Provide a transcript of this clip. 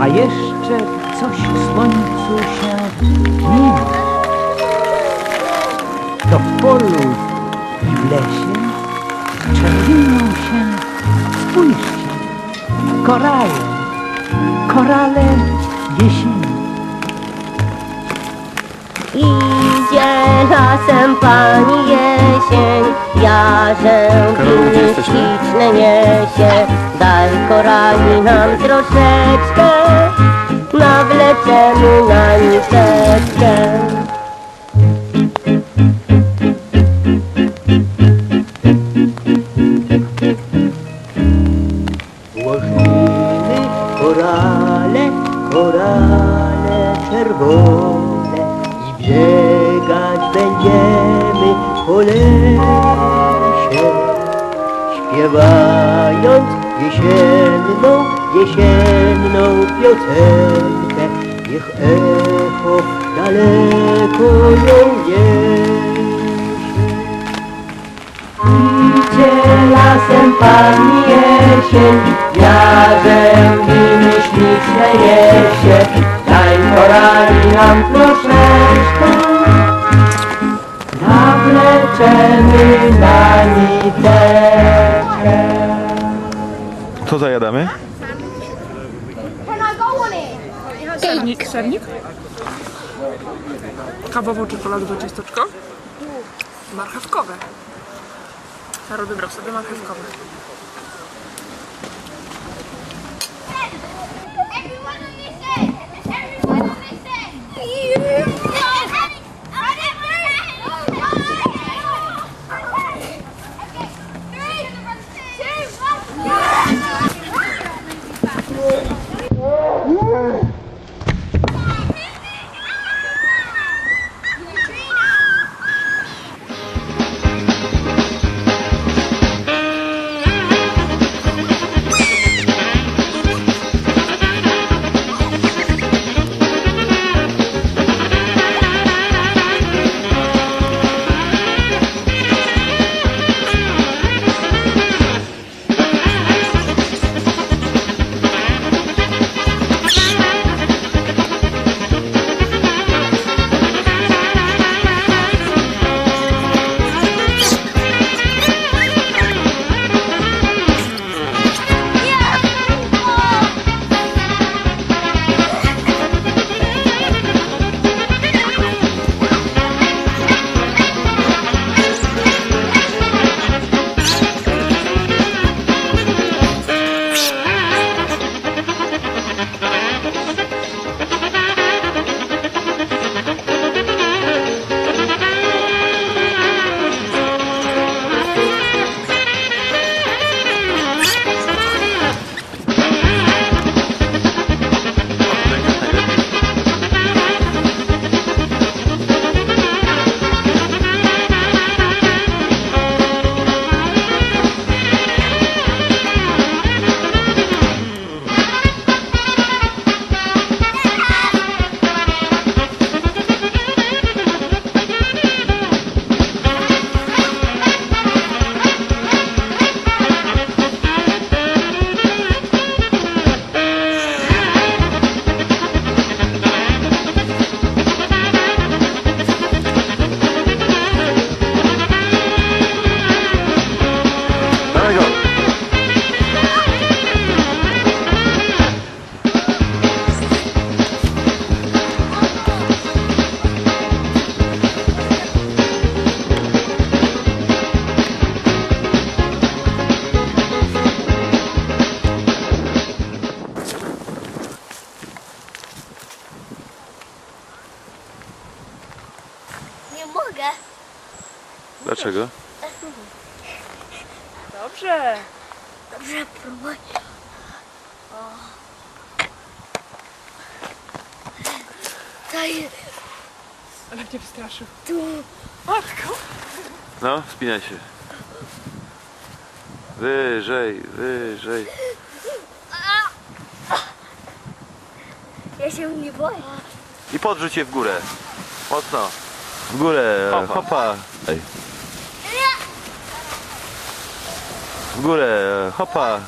a jeszcze coś w słońcu się mieni. To w polu i w lesie czerwienią się, spójrzcie, korale, korale jesieni. Idzie lasem pani jesień, jarzębiny śliczne niesie. Daj korali nam troszeczkę, nawleczemy na niteczkę. Łożyny, korale, korale czerwone i biegać będziemy po lesie, śpiewając jesienną, jesienną piosenkę. Niech echo daleko ją niesie. Idzie lasem pani jesień, jarzębiny śliczne niesie. Daj korali nam troszeczkę, nawleczemy na niteczkę. Co zajadamy? Sernik, sernik. Kawowo-czekoladowe ciasteczko. Marchewkowe. Karol wybrał sobie marchewkowe. Amen. Dlaczego? Dobrze. Dobrze, próbuj. Daj Ale mnie wystraszył. tu. Matko. No, wspinaj się. Wyżej, wyżej. Ja się nie boję. I podrzuć je w górę. Mocno. W górę. Hopa. Hopa. W górę. Hopa.